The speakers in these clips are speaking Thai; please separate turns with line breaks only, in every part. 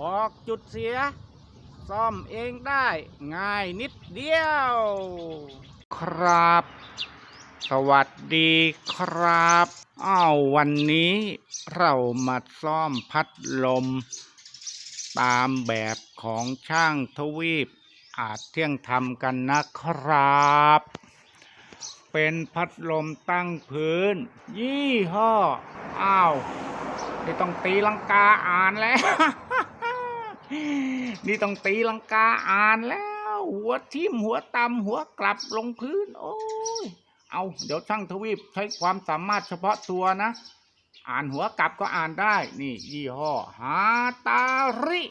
บอกจุดเสีย ซ่อมเองได้ง่ายนิดเดียว ครับ สวัสดีครับอ้าววันนี้เรามาซ่อมพัดลม ตามแบบของช่างทวีป อาจเที่ยงทำกันนะครับ เป็นพัดลมตั้งพื้น ยี่ห้ออ้าวนี่ต้องตีลังกาอ่านแล้ว นี่ต้องตีลังกาอ่านแล้ว หัวทิ่มหัวตำหัวกลับลงพื้น โอ้ย เอาเดี๋ยวช่างทวีปใช้ความสามารถเฉพาะตัวนะ อ่านหัวกลับก็อ่านได้ นี่ ยี่ห้อฮาตาริ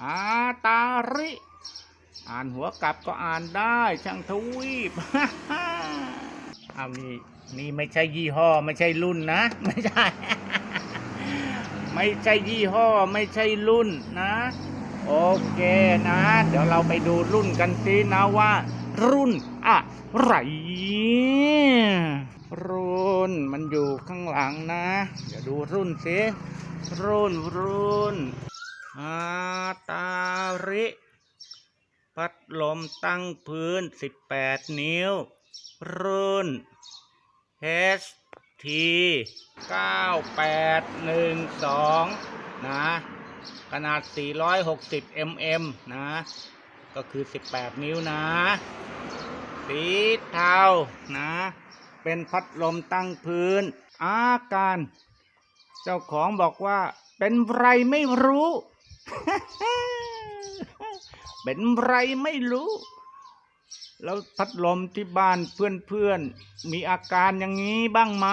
ฮาตาริ อ่านหัวกลับก็อ่านได้ ช่างทวีปเอานี่นี่ไม่ใช่ยี่ห้อ ไม่ใช่รุ่นนะ ไม่ใช่ ไม่ใช่ยี่ห้อไม่ใช่รุ่นนะ โอเคนะ เดี๋ยวเราไปดูรุ่นกันสินะว่า รุ่นอะไรรุ่นมันอยู่ข้างหลังนะ เดี๋ยวดูรุ่นสิรุ่นรุ่นอาตาริ พัดลมตั้งพื้น 18 นิ้ว รุ่น HT 9812 นะ ขนาด 460 mm นะ ก็คือ 18 นิ้วนะ สีเทานะ เป็นพัดลมตั้งพื้น อาการ เจ้าของบอกว่าเป็นไรไม่รู้ เป็นไรไม่รู้ แล้วพัดลมที่บ้านเพื่อนๆ มีอาการอย่างนี้บ้างไหม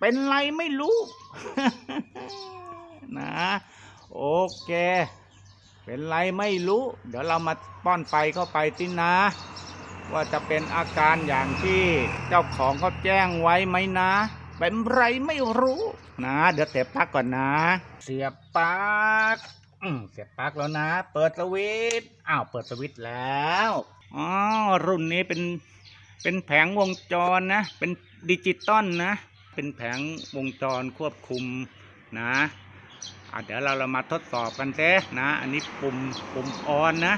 เป็นไรไม่รู้ นะ โอเค เป็นไรไม่รู้ เดี๋ยวเรามาป้อนไฟเข้าไปสินะ ว่าจะเป็นอาการอย่างที่เจ้าของเขาแจ้งไว้ไหมนะ เป็นไรไม่รู้ นะ เดี๋ยวเสียบปลั๊กก่อนนะ เสียบปลั๊กเสียบปลั๊กแล้วนะ เปิดสวิตช์อ้าว เปิดสวิตช์แล้ว อ๋อรุ่นนี้เป็นเป็นแผงวงจรนะ เป็นดิจิตอลนะ เป็นแผงวงจรควบคุมนะอะเดี๋ยวเราเรามาทดสอบกันเซนะ อันนี้ปุ่มปุ่มออนนะ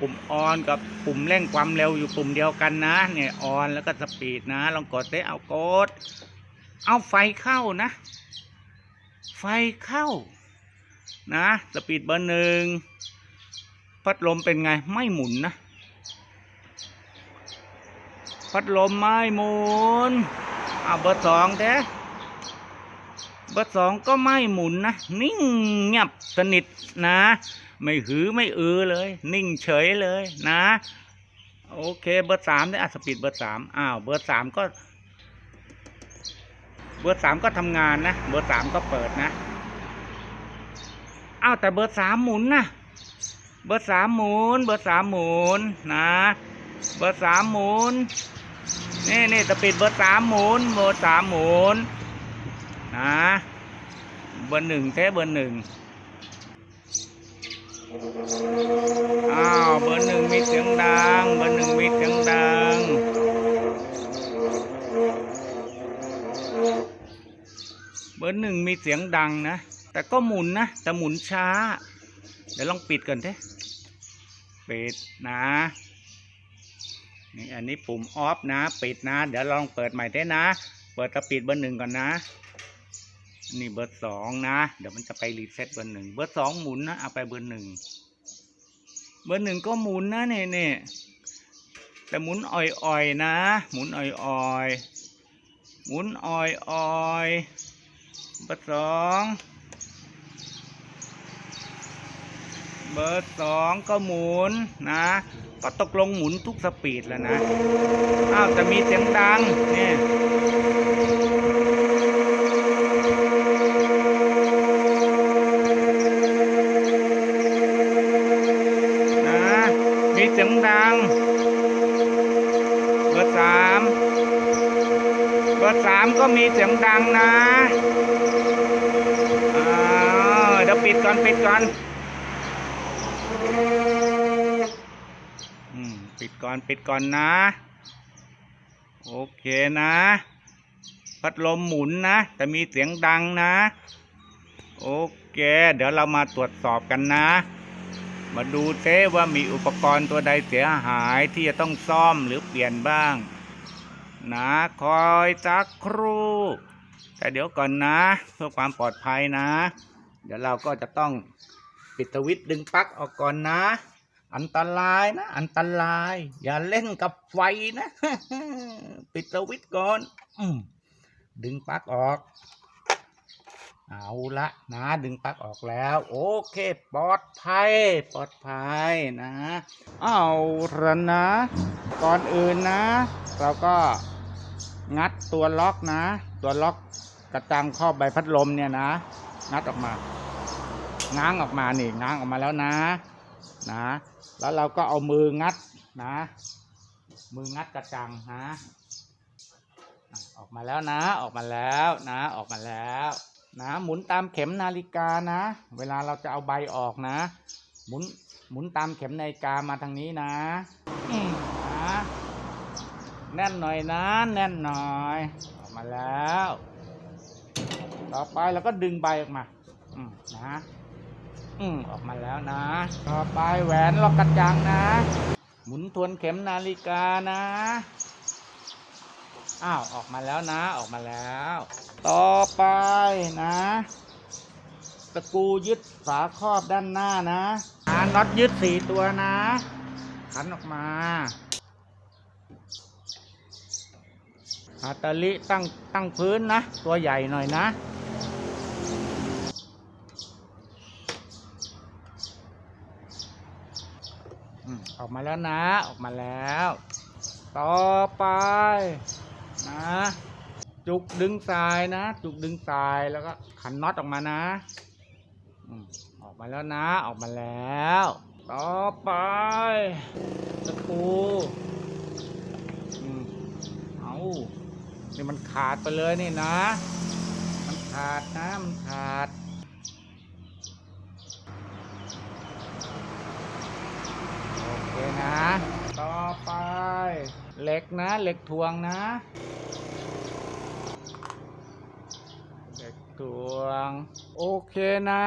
ปุ่มออนกับปุ่มเร่งความเร็วอยู่ปุ่มเดียวกันนะเนี่ยออนแล้วก็สปีดนะลองกดเซเอากด เอาไฟเข้านะ ไฟเข้า นะ สปีดเบอร์หนึ่งพัดลมเป็นไงไม่หมุนนะ พัดลมไม่หมุนเอาเบอร์สองแท้เบอร์สองก็ไม่หมุนนะ นิ่งเงียบสนิทนะ ไม่หือไม่อือเลย นิ่งเฉยเลยนะ โอเคเบอร์สามเนี่ยอะสปีดเบอร์สามอ้าวเบอร์สามก็ เบอร์สามก็ทำงานนะ เบอร์สามก็เปิดนะอ้าวแต่เบอร์สามหมุนนะเบอร์สามหมุน เบอร์สามหมุนนะ เบอร์สามหมุน นี่นี่สปีดเบอร์สามหมุนเบอร์สามหมุนนะเบอร์หนึ่งแท้เบอร์หนึ่งอ้าวเบอร์หนึ่งมีเสียงดัง เบอร์หนึ่งมีเสียงดังเบอร์หนึ่งมีเสียงดังนะ แต่ก็หมุนนะ แต่หมุนช้า เดี๋ยวลองปิดก่อนเถอะปิดนะ นี่อันนี้ปุ่มออฟนะปิดนะ เดี๋ยวลองเปิดใหม่ได้นะ เปิดสปีดเบอร์หนึ่งก่อนนะ นี่เบอร์สองนะ เดี๋ยวมันจะไปรีเซ็ตเบอร์หนึ่งเบอร์สองหมุนนะเอาไปเบอร์หนึ่งเบอร์หนึ่งก็หมุนนะเนี่ยเนี่ยแต่หมุนอ่อยๆนะ หมุนอ่อยๆหมุนอ่อยๆเบอร์สองเบอร์สองก็หมุนนะ ก็ตกลงหมุนทุกสปีดแล้วนะ อ้าวแต่มีเสียงดังเนี่ยนะมีเสียงดัง เบอร์สามเบอร์สามก็มีเสียงดังนะอ้าวเดี๋ยวปิดก่อน ปิดก่อน อืมปิด ก่อนปิดก่อนนะ โอเคนะ พัดลมหมุนนะ แต่มีเสียงดังนะ โอเค เดี๋ยวเรามาตรวจสอบกันนะ มาดูเซว่ามีอุปกรณ์ตัวใดเสียหายที่จะต้องซ่อมหรือเปลี่ยนบ้าง นะคอยสักครู่ แต่เดี๋ยวก่อนนะ เพื่อความปลอดภัยนะ เดี๋ยวเราก็จะต้องปิดสวิตช์ดึงปลั๊กออกก่อนนะ อันตรายนะ อันตราย อย่าเล่นกับไฟนะ ปิดสวิตช์ก่อนอดึงปลั๊กออก เอาละนะดึงปลั๊กออกแล้ว โอเคปลอดภัย ปลอดภัยนะ เอาละนะ ก่อนอื่นนะ เราก็งัดตัวล็อกนะ ตัวล็อกกระจังครอบใบพัดลมเนี่ยนะ งัดออกมาง้างออกมานี่ง้างออกมาแล้วนะนะ แล้วเราก็เอามืองัดนะ มืองัดกระจังนะออกมาแล้วนะ ออกมาแล้วนะ ออกมาแล้ว นะ หมุนตามเข็มนาฬิกานะ เวลาเราจะเอาใบออกนะ หมุนหมุนตามเข็มนาฬิกามาทางนี้นะอืมนะแน่นหน่อยนะ แน่นหน่อย ออกมาแล้ว ต่อไปเราก็ดึงใบออกมา อืมนะ อืมออกมาแล้วนะ ต่อไปแหวนล็อกกระจังนะ หมุนทวนเข็มนาฬิกานะ อ้าว ออกมาแล้วนะ ออกมาแล้ว ต่อไปนะตะกรูยึดฝาครอบด้านหน้านะหาน็อตยึดสี่ตัวนะขันออกมาอาตาลิตั้งตั้งพื้นนะ ตัวใหญ่หน่อยนะ ออกมาแล้วนะ ออกมาแล้ว ต่อไปนะ จุกดึงสายนะ จุกดึงสายแล้วก็ขันน็อตออกมานะออกมาแล้วนะ ออกมาแล้ว ต่อไปตะปูอืมเอานี่มันขาดไปเลยนี่นะ มันขาดนะ มันขาด โอเคนะ ต่อไป เหล็กนะ เหล็กทวงนะ เหล็กทวง โอเคนะ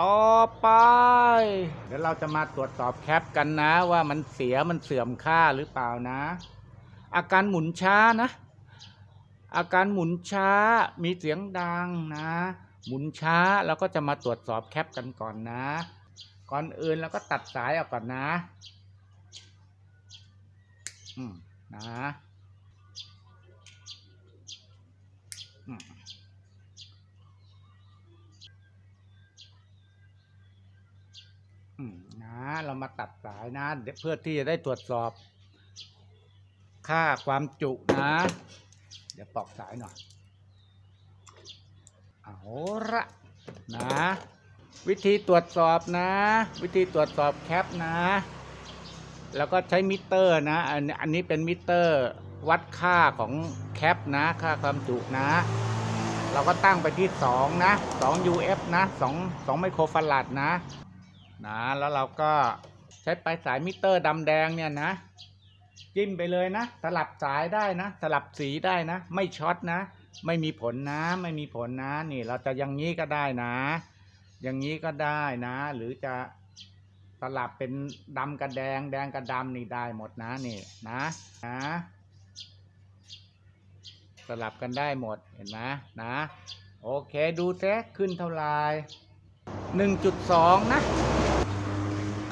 ต่อไป เดี๋ยวเราจะมาตรวจสอบแคปกันนะ ว่ามันเสียมันเสื่อมค่าหรือเปล่านะ อาการหมุนช้านะ อาการหมุนช้ามีเสียงดังนะ หมุนช้าเราก็จะมาตรวจสอบแคปกันก่อนนะก่อนอื่นเราก็ตัดสายออกก่อนนะ อืมนะอืมอืมนะเรามาตัดสายนะเดี๋ยวเพื่อที่จะได้ตรวจสอบ ค่าความจุนะ เดี๋ยวปอกสายหน่อยเอาละนะ วิธีตรวจสอบนะ วิธีตรวจสอบแคปนะ แล้วก็ใช้มิเตอร์นะอันนี้อันนี้เป็นมิเตอร์วัดค่าของแคปนะ ค่าความจุนะ เราก็ตั้งไปที่ 2 นะ 2 UF นะ 2 2ไมโครฟาราดนะนะแล้วเราก็ใช้ปลายสายมิเตอร์ดำแดงเนี่ยนะจิ้มไปเลยนะ สลับสายได้นะ สลับสีได้นะ ไม่ช็อตนะ ไม่มีผลนะ ไม่มีผลนะ นี่เราจะอย่างนี้ก็ได้นะ อย่างนี้ก็ได้นะ หรือจะ สลับเป็นดำกับแดง แดงกับดำนี่ได้หมดนะนี่นะนะสลับกันได้หมดเห็นไหมนะ โอเคดูแท้ขึ้นเท่าไรหนึ่งจุดสองนะ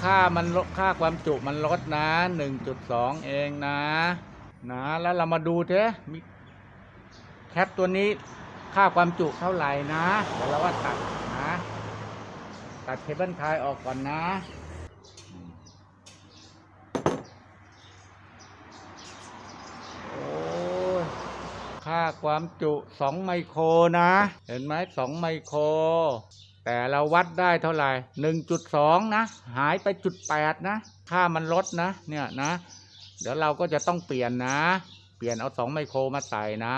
ค่ามันลดค่าความจุมันลดนะหนึ่งจุดสองเองนะ นะแล้วเรามาดูเถอะมีแคปตัวนี้ค่าความจุเท่าไหร่นะเดี๋ยวเราว่าตัดนะ ตัดเคเบิลไทยออกก่อนนะ โอ้ย ค่าความจุ2ไมโครนะ เห็นไหม2ไมโคร แต่เราวัดได้เท่าไหร่1.2นะ หายไปจุด8นะ ค่ามันลดนะ เนี่ยนะ เดี๋ยวเราก็จะต้องเปลี่ยนนะ เปลี่ยนเอา2ไมโครมาใส่นะ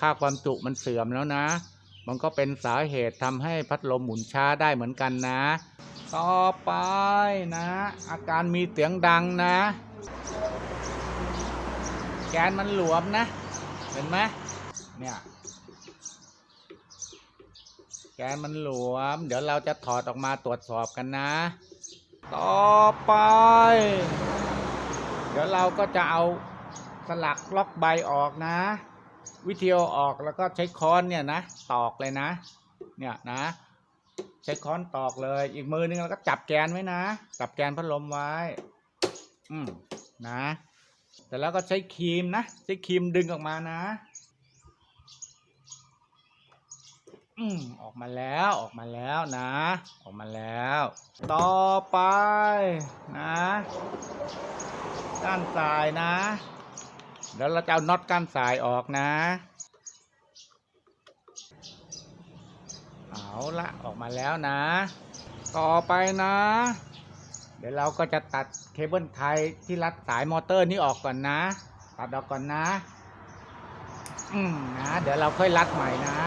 ค่าความจุมันเสื่อมแล้วนะ มันก็เป็นสาเหตุทำให้พัดลมหมุนช้าได้เหมือนกันนะ ต่อไปนะ อาการมีเสียงดังนะแกนมันหลวมนะ เห็นไหม เนี่ย แกนมันหลวม เดี๋ยวเราจะถอดออกมาตรวจสอบกันนะ ต่อไป เดี๋ยวเราก็จะเอาสลักล็อกใบออกนะ วิธีเอาออกแล้วก็ใช้ค้อนเนี่ยนะ ตอกเลยนะ เนี่ยนะ ใช้ค้อนตอกเลย อีกมือนึงเราก็จับแกนไว้นะ จับแกนพัดลมไว้ อืมนะแต่แล้วก็ใช้ครีมนะ ใช้ครีมดึงออกมานะ อืมออกมาแล้วออกมาแล้วนะ ออกมาแล้ว ต่อไปนะก้านสายนะเดี๋ยวเราจะเอาน็อตก้านสายออกนะ เอาละออกมาแล้วนะ ต่อไปนะ เดี๋ยวเราก็จะตัดเคเบิลไทยที่รัดสายมอเตอร์นี้ออกก่อนนะ ตัดออกก่อนนะ อืมนะ เดี๋ยวเราค่อยรัดใหม่นะ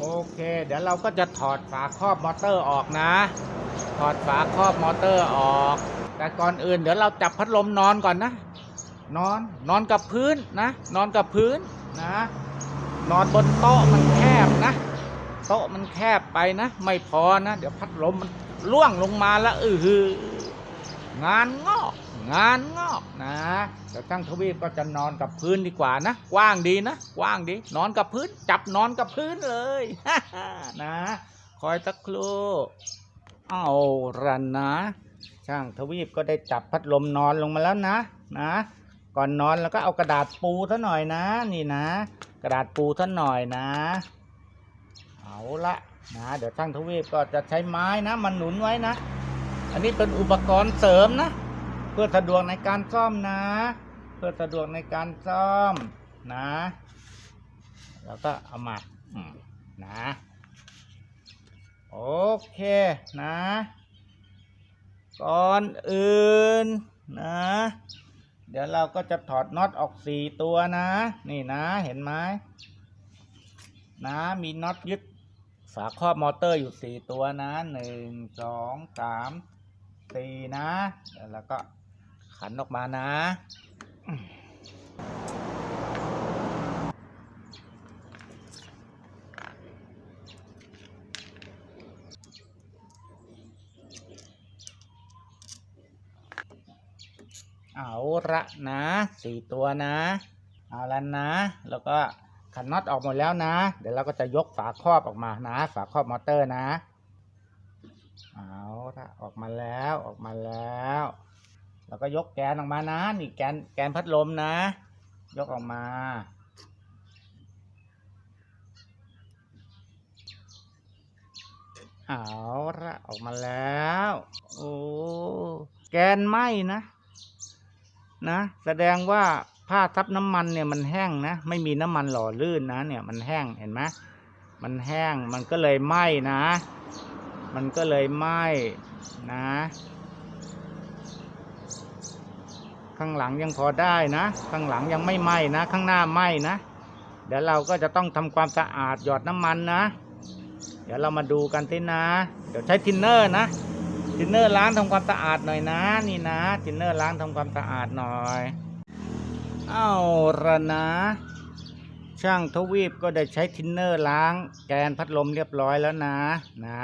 โอเค เดี๋ยวเราก็จะถอดฝาครอบมอเตอร์ออกนะ ถอดฝาครอบมอเตอร์ออก แต่ก่อนอื่นเดี๋ยวเราจับพัดลมนอนก่อนนะ นอนนอนกับพื้นนะ นอนกับพื้นนะ นอนบนโต๊ะมันแคบนะ โต๊ะมันแคบไปนะ ไม่พอนะ เดี๋ยวพัดลมมันล่วงลงมาแล้วอือหือ งานงอก งานงอกนะเดี๋ยวตั้งทวีปก็จะนอนกับพื้นดีกว่านะกว้างดีนะกว้างดี นอนกับพื้น จับนอนกับพื้นเลยนะ คอยสักครู่เอารันนะ ช่างทวีปก็ได้จับพัดลมนอนลงมาแล้วนะนะ ก่อนนอนแล้วก็เอากระดาษปูซะหน่อยนะ นี่นะ กระดาษปูซะหน่อยนะ เอาละนะเดี๋ยวช่างทวีปก็จะใช้ไม้นะมันหนุนไว้นะ อันนี้เป็นอุปกรณ์เสริมนะ เพื่อสะดวกในการซ่อมนะ เพื่อสะดวกในการซ่อมนะ แล้วก็เอามาอืนะโอเคนะ ก่อนอื่นนะ เดี๋ยวเราก็จะถอดน็อตออกสี่ตัวนะ นี่นะเห็นไหมนะมีน็อตยึดฝาครอบมอเตอร์อยู่สี่ตัวนะหนึ่งสองสาม สี่นะ แล้วก็ขันออกมานะ เอาละนะสี่ตัวนะ เอาละนะ แล้วก็ขันน็อตออกหมดแล้วนะ เดี๋ยวเราก็จะยกฝาครอบออกมานะ ฝาครอบมอเตอร์นะ เอาละออกมาแล้วออกมาแล้ว แล้วก็ยกแกนออกมานะ นี่แกนแกนพัดลมนะ ยกออกมา เอาละออกมาแล้ว โอ้แกนไหมนะ นะ แสดงว่าผ้าซับน้ำมันเนี่ยมันแห้งนะ ไม่มีน้ำมันหล่อลื่นนะ เนี่ยมันแห้งเห็นไหมมันแห้งมันก็เลยไหมนะ มันก็เลยไหม้นะ ข้างหลังยังพอได้นะ ข้างหลังยังไม่ไหม้นะ ข้างหน้าไหม้นะ เดี๋ยวเราก็จะต้องทำความสะอาดหยอดน้ำมันนะ เดี๋ยวเรามาดูกันทีนะ เดี๋ยวใช้ทินเนอร์นะทินเนอร์ล้างทำความสะอาดหน่อยนะ นี่นะทินเนอร์ล้างทำความสะอาดหน่อยเอาละนะ ช่างทวีปก็ได้ใช้ทินเนอร์ล้างแกนพัดลมเรียบร้อยแล้วนะนะ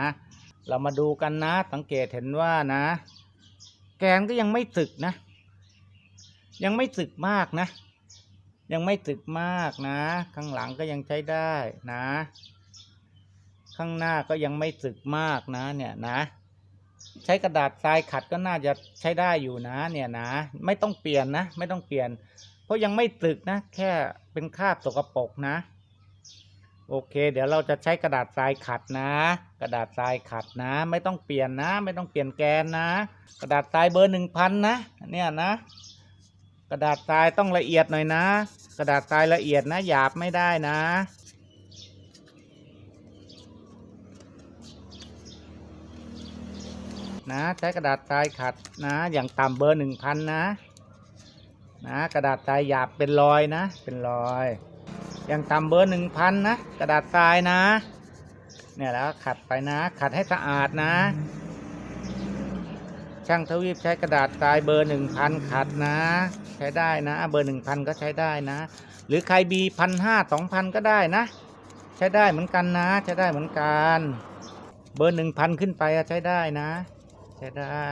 เรามาดูกันนะ สังเกตเห็นว่านะ แกนก็ยังไม่สึกนะ ยังไม่สึกมากนะ ยังไม่สึกมากนะ ข้างหลังก็ยังใช้ได้นะ ข้างหน้าก็ยังไม่สึกมากนะ เนี่ยนะ ใช้กระดาษทรายขัดก็น่าจะใช้ได้อยู่นะ เนี่ยนะ ไม่ต้องเปลี่ยนนะ ไม่ต้องเปลี่ยน เพราะยังไม่สึกนะ แค่เป็นคราบสกปรกนะ โอเค เดี๋ยวเราจะใช้กระดาษทรายขัดนะ กระดาษทรายขัดนะ ไม่ต้องเปลี่ยนนะ ไม่ต้องเปลี่ยนแกนนะ กระดาษทรายเบอร์หนึ่งพันนะเนี่ยนะ กระดาษทรายต้องละเอียดหน่อยนะ กระดาษทรายละเอียดนะหยาบไม่ได้นะนะใช้กระดาษทรายขัดนะ อย่างต่ำเบอร์หนึ่งพันนะ นะ กระดาษทรายหยาบเป็นรอยนะ เป็นรอย อย่างต่ำเบอร์หนึ่งพันนะ กระดาษทรายนะ เนี่ยแล้วขัดไปนะ ขัดให้สะอาดนะ ช่างทวีปใช้กระดาษทรายเบอร์หนึ่งพันขัดนะ ใช้ได้นะ เบอร์หนึ่งพันก็ใช้ได้นะ หรือใครบีพันห้าสองพันก็ได้นะ ใช้ได้เหมือนกันนะ ใช้ได้เหมือนกัน เบอร์หนึ่งพันขึ้นไปอะใช้ได้นะ ใช้ได้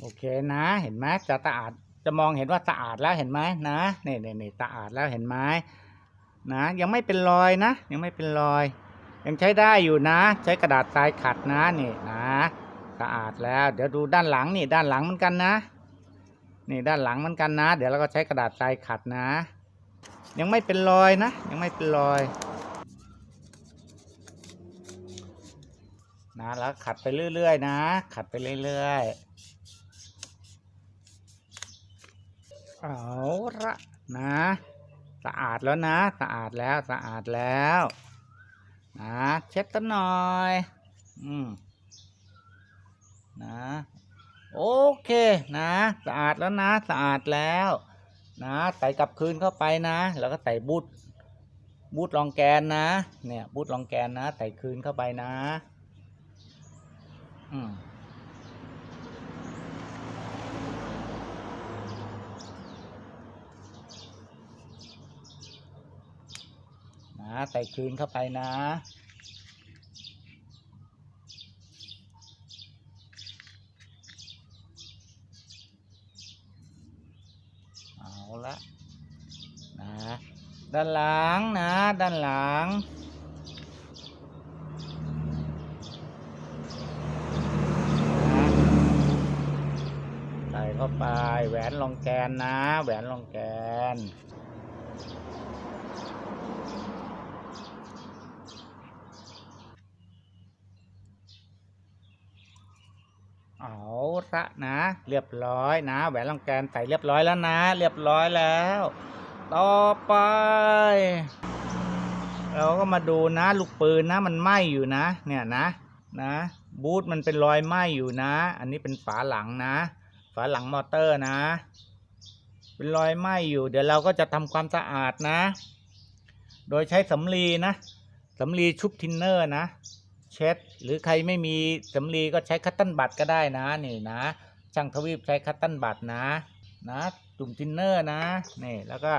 โอเค นะ เห็นไหมจะสะอาดจะมองเห็นว่าสะอาดแล้วเห็นไหมนะนี่นี่นี่สะอาดแล้วเห็นไหมนะ ยังไม่เป็นรอยนะ ยังไม่เป็นรอย ยังใช้ได้อยู่นะ ใช้กระดาษทรายขัดนะนี่นะสะอาดแล้ว เดี๋ยวดูด้านหลังนี่ด้านหลังเหมือนกันนะ นี่ด้านหลังเหมือนกันนะ เดี๋ยวเราก็ใช้กระดาษทรายขัดนะ ยังไม่เป็นรอยนะ ยังไม่เป็นรอยนะแล้วขัดไปเรื่อยๆนะ ขัดไปเรื่อยๆ เอาละนะ สะอาดแล้วนะ สะอาดแล้วสะอาดแล้วนะเช็ดกันหน่อย อืมนะโอเคนะสะอาดแล้วนะสะอาดแล้ว นะใส่กลับคืนเข้าไปนะ แล้วก็ใส่บูทบูทรองแกนนะ เนี่ยบูทรองแกนนะใส่คืนเข้าไปนะ อืม ใส่คืนเข้าไปนะ เอาละนะด้านหลังนะ ด้านหลังใส่เข้าไปแหวนรองแกนนะ แหวนรองแกน เอาละนะ เรียบร้อยนะ แหวนรองแกนใส่เรียบร้อยแล้วนะ เรียบร้อยแล้ว ต่อไป เราก็มาดูนะ ลูกปืนนะ มันไหม้อยู่นะ เนี่ยนะ นะ บูทมันเป็นรอยไหม้อยู่นะ อันนี้เป็นฝาหลังนะ ฝาหลังมอเตอร์นะ เป็นรอยไหม้อยู่ เดี๋ยวเราก็จะทำความสะอาดนะ โดยใช้สำลีนะสำลีชุบทินเนอร์นะ เช็ด หรือใครไม่มีสำลีก็ใช้คัตตันบัตก็ได้นะนี่นะ ช่างทวีปใช้คัตตันบัตนะ นะจุ่มทินเนอร์นะนี่แล้วก็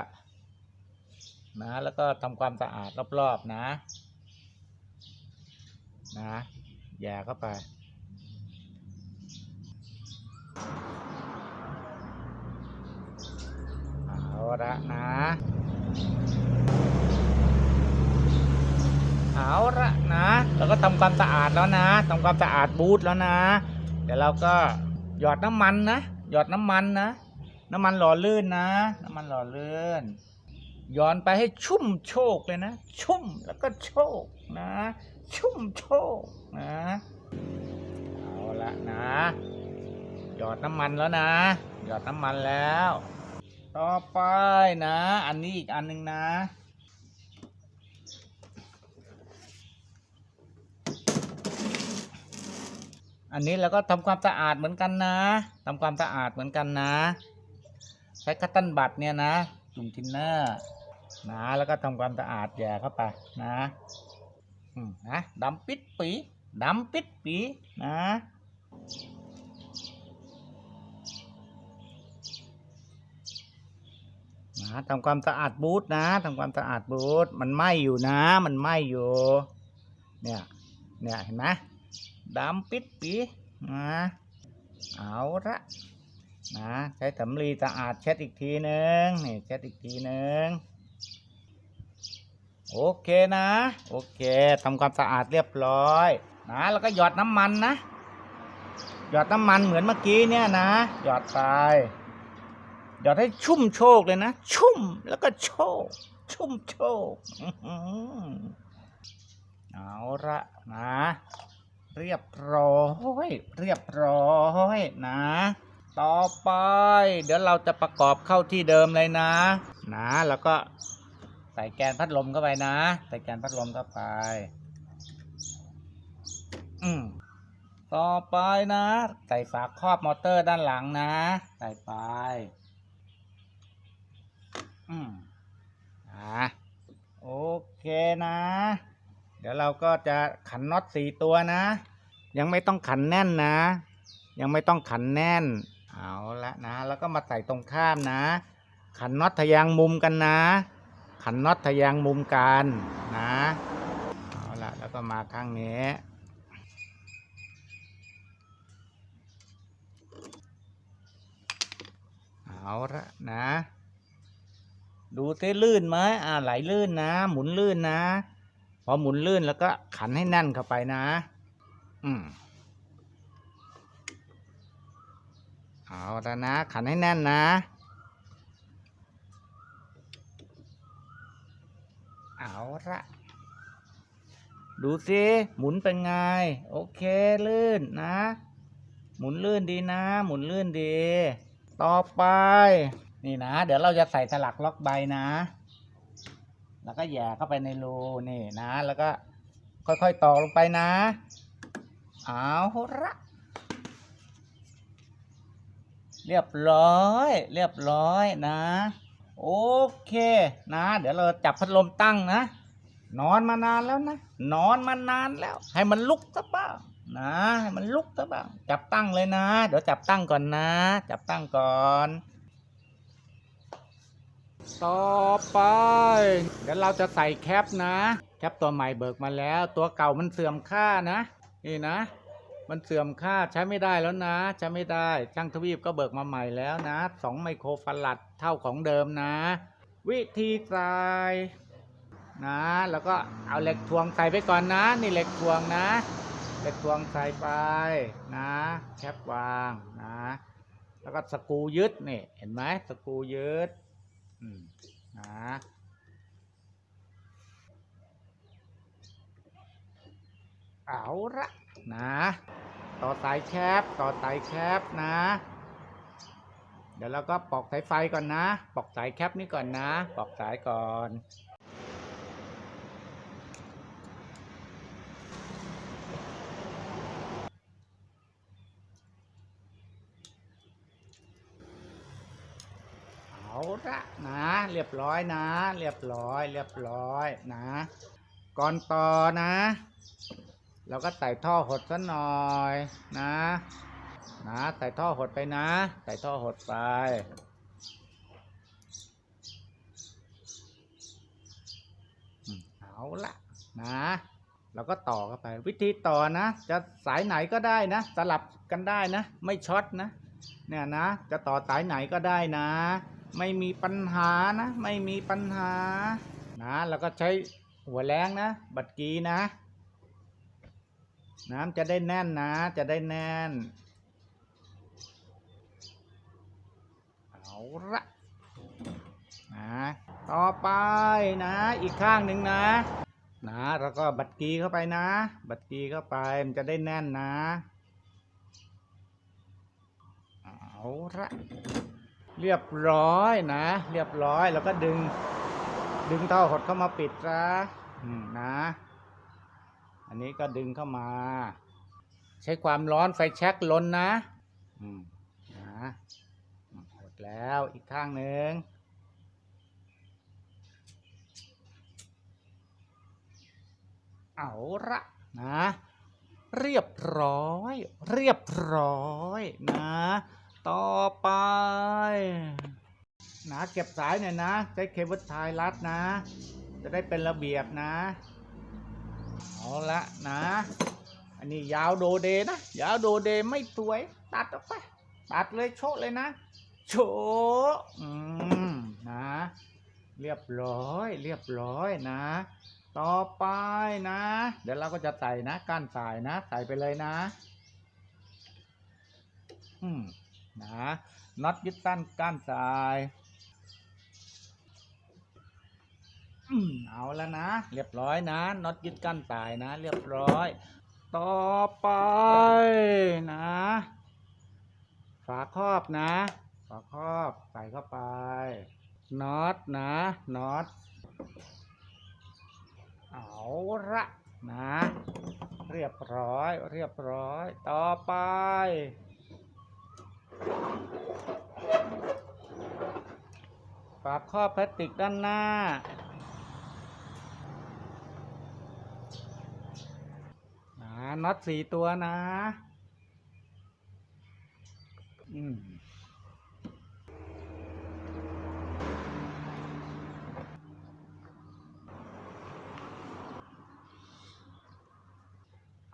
นะแล้วก็ทำความสะอาดรอบๆนะ นะแย่เข้าไปเอาละนะ เอาละนะเราก็ทำความสะอาดแล้วนะทำความสะอาดบูทแล้วนะ เดี๋ยวเราก็หยอดน้ำมันนะ หยอดน้ำมันนะ น้ำมันหล่อลื่นนะ น้ำมันหล่อลื่นย้อนไปให้ชุ่มโชกเลยนะ ชุ่มแล้วก็โชกนะ ชุ่มโชกนะเอาละนะ หยอดน้ำมันแล้วนะ หยอดน้ำมันแล้ว ต่อไปนะ อันนี้อีกอันหนึ่งนะ อันนี้เราก็ทำความสะอาดเหมือนกันนะทำความสะอาดเหมือนกันนะ ใช้คัตตันบัตเนี่ยนะจุ่มทินเนอร์นะแล้วก็ทำความสะอาดแย่เข้าไปนะนะดำปิดปีดำปิดปีนะนะทำความสะอาดบูธนะทำความสะอาดบูธมันไหม้อยู่นะ มันไหม้อยู่ เนี่ย เนี่ยเห็นไหม ดำปิดปีนะเอาละนะใช้สำลีสะอาดเช็ดอีกทีหนึ่งนี่เช็ดอีกทีหนึ่งโอเคนะ โอเคทำความสะอาดเรียบร้อยนะแล้วก็หยอดน้ำมันนะ หยอดน้ำมันเหมือนเมื่อกี้เนี่ยนะ หยอดไปหยอดให้ชุ่มโชกเลยนะ ชุ่มแล้วก็โชกชุ่มโชกเอาละนะ เรียบร้อยเรียบร้อยนะ ต่อไป เดี๋ยวเราจะประกอบเข้าที่เดิมเลยนะ นะแล้วก็ใส่แกนพัดลมเข้าไปนะ ใส่แกนพัดลมเข้าไป อืมต่อไปนะ ใส่ฝาครอบมอเตอร์ด้านหลังนะ ใส่ไป อืมอะโอเคนะ ดี๋ยวเราก็จะขันน็อตสี่ตัวนะ ยังไม่ต้องขันแน่นนะ ยังไม่ต้องขันแน่น เอาละนะ แล้วก็มาใส่ตรงข้ามนะ ขันน็อตทะยางมุมกันนะ ขันน็อตทะยางมุมกันนะ เอาละแล้วก็มาข้างนี้เอาละนะ ดูเซิลื่นไหมอ่าไหลลื่นนะ หมุนลื่นนะ พอหมุนลื่นแล้วก็ขันให้แน่นเข้าไปนะ อืมเอาแล้วนะ ขันให้แน่นนะเอาละดูสิหมุนเป็นไง โอเคลื่นนะ หมุนลื่นดีนะ หมุนลื่นดี ต่อไป นี่นะ เดี๋ยวเราจะใส่สลักล็อกใบนะ แล้วก็แย่เข้าไปในรูนี่นะ แล้วก็ค่อยๆตอกลงไปนะ เอาละเรียบร้อย เรียบร้อยนะ โอเคนะ เดี๋ยวเราจับพัดลมตั้งนะ นอนมานานแล้วนะ นอนมานานแล้ว ให้มันลุกซะบ้างนะให้มันลุกซะบ้าง จับตั้งเลยนะ เดี๋ยวจับตั้งก่อนนะ จับตั้งก่อน ต่อไป เดี๋ยวเราจะใส่แคปนะ แคปตัวใหม่เบิกมาแล้ว ตัวเก่ามันเสื่อมค่านะ นี่นะ มันเสื่อมค่าใช้ไม่ได้แล้วนะใช้ไม่ได้ช่างทวีปก็เบิกมาใหม่แล้วนะสองไมโครฟารัดเท่าของเดิมนะ วิธีใส่นะ แล้วก็เอาเหล็กทวงใส่ไปก่อนนะ นี่เหล็กทวงนะเหล็กทวงใส่ไปนะ แคปวางนะ แล้วก็สกูยึดนี่เห็นไหมสกูยึด อืมนะเอาละนะ ต่อสายแคบต่อสายแคบนะ เดี๋ยวเราก็ปอกสายไฟก่อนนะ ปอกสายแคปนี้ก่อนนะ ปอกสายก่อน เอาละนะ เรียบร้อยนะ เรียบร้อย เรียบร้อยนะ ก่อนต่อนะ เราก็ใส่ท่อหดซะหน่อยนะ นะใส่ท่อหดไปนะ ใส่ท่อหดไปเอาละนะเราก็ต่อเข้าไป วิธีต่อนะ จะสายไหนก็ได้นะ สลับกันได้นะ ไม่ช็อตนะ เนี่ยนะ จะต่อสายไหนก็ได้นะ ไม่มีปัญหานะ ไม่มีปัญหา นะแล้วก็ใช้หัวแรงนะ บัดกีนะ น้ำจะได้แน่นนะ จะได้แน่น เอาละนะต่อไปนะ อีกข้างหนึ่งนะนะแล้วก็บัดกีเข้าไปนะ บัดกีเข้าไปมันจะได้แน่นนะ เอาละ เรียบร้อยนะ เรียบร้อยแล้วก็ดึง ดึงเท่าหดเข้ามาปิดซะนะ อันนี้ก็ดึงเข้ามา ใช้ความร้อนไฟแช็กลนนะนะหมดแล้วอีกข้างหนึ่งเอาละนะ เรียบร้อย เรียบร้อยนะ ต่อไปนะเก็บสายหน่อยนะ ใช้เคเบิลไทยรัดนะ จะได้เป็นระเบียบนะ เอาละนะ อันนี้ยาวโดเดนะ ยาวโดเดไม่สวย ตัดออกไป ตัดเลยโชะเลยนะ โชะอืมนะ เรียบร้อย เรียบร้อยนะ ต่อไปนะ เดี๋ยวเราก็จะใส่นะก้านสายนะ ใส่ไปเลยนะ อืม นะน็อตยึดตั้นก้านสายเอาแล้วนะ เรียบร้อยนะน็อตยึดกั้นสายนะ เรียบร้อย ต่อไปนะ ฝาครอบนะ ฝาครอบใส่เข้าไปน็อตนะน็อตเอาละนะ เรียบร้อย เรียบร้อย ต่อไป ฝากครอบพลาสติกด้านหน้า น็อตสี่ตัวนะอืม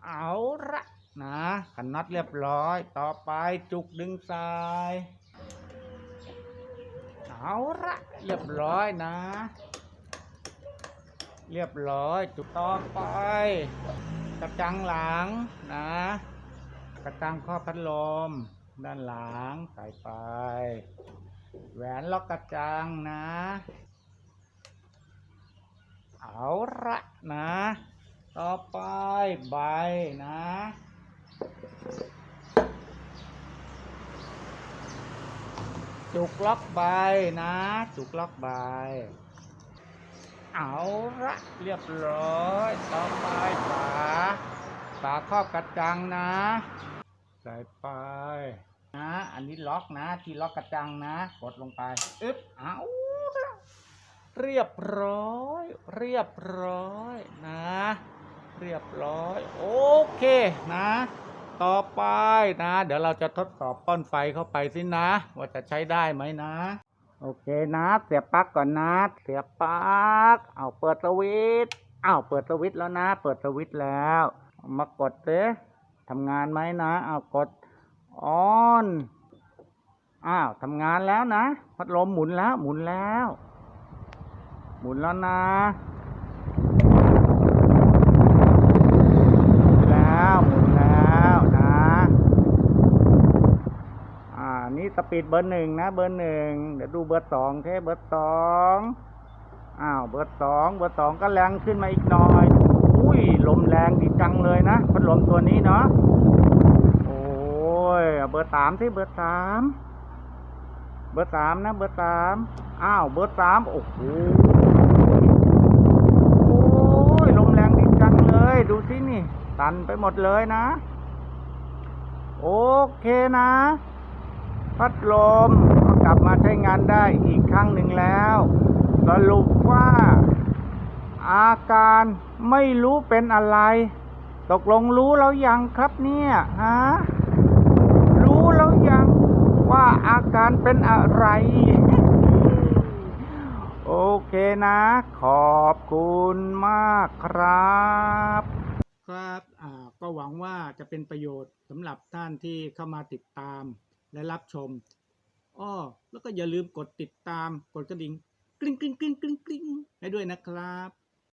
เอาละ นะขันน็อตเรียบร้อย ต่อไปจุกดึงสายเอาละเรียบร้อยนะ เรียบร้อยจุดต่อไป กระจังหลังนะ กระจังข้อพัดลม ด้านหลังใส่ไป แหวนล็อกกระจังนะ เอาละนะ ต่อไปใบนะ จุกล็อกใบนะ จุกล็อกใบ เอาละเรียบร้อยต่อไปฝาฝาครอบกระจังนะ ใส่ไปนะ อันนี้ล็อกนะ ที่ล็อกกระจังนะ กดลงไปอึ๊บเอาละเรียบร้อย เรียบร้อยนะ เรียบร้อย โอเคนะ ต่อไปนะ เดี๋ยวเราจะทดสอบป้อนไฟเข้าไปสินะ ว่าจะใช้ได้ไหมนะ โอเคนะ เสียบปลั๊กก่อนนะ เสียบปลั๊กเอาเปิดสวิตช์อ้าวเปิดสวิตช์แล้วนะ เปิดสวิตช์แล้ว มากดเด้ทำงานไหมนะเอากดออนอ้าวทำงานแล้วนะ พัดลมหมุนแล้ว หมุนแล้ว หมุนแล้วนะหมุนแล้วหมุนแล้วนะ อ่า นี่ สปีดเบอร์หนึ่งนะ เบอร์หนึ่งเดี๋ยวดูเบอร์สองเทเบอร์สองอ้าวเบอร์สองเบอร์สองก็แรงขึ้นมาอีกหน่อยอุ้ยลมแรงดีจังเลยนะพัดลมตัวนี้เนาะโอ้ยเอาเบอร์สามที่เบอร์สามเบอร์สามนะ เบอร์สามอ้าวเบอร์สามโอ้โหโอ้ยลมแรงดีจังเลย ดูสินี่ ตันไปหมดเลยนะ โอเคนะ พัดลมก็กลับมาใช้งานได้อีกครั้งหนึ่งแล้ว สรุปว่า อาการไม่รู้เป็นอะไร ตกลงรู้แล้วยังครับเนี่ยฮะรู้แล้วยังว่าอาการเป็นอะไร โอเคนะ ขอบคุณมากครับ ครับอ่าก็หวังว่าจะเป็นประโยชน์สำหรับท่านที่เข้ามาติดตาม และรับชมอ้อแล้วก็อย่าลืมกดติดตามกดกระดิ่งกริ๊งกริ๊งกริ๊งกริ๊งกริ๊งให้ด้วยนะครับ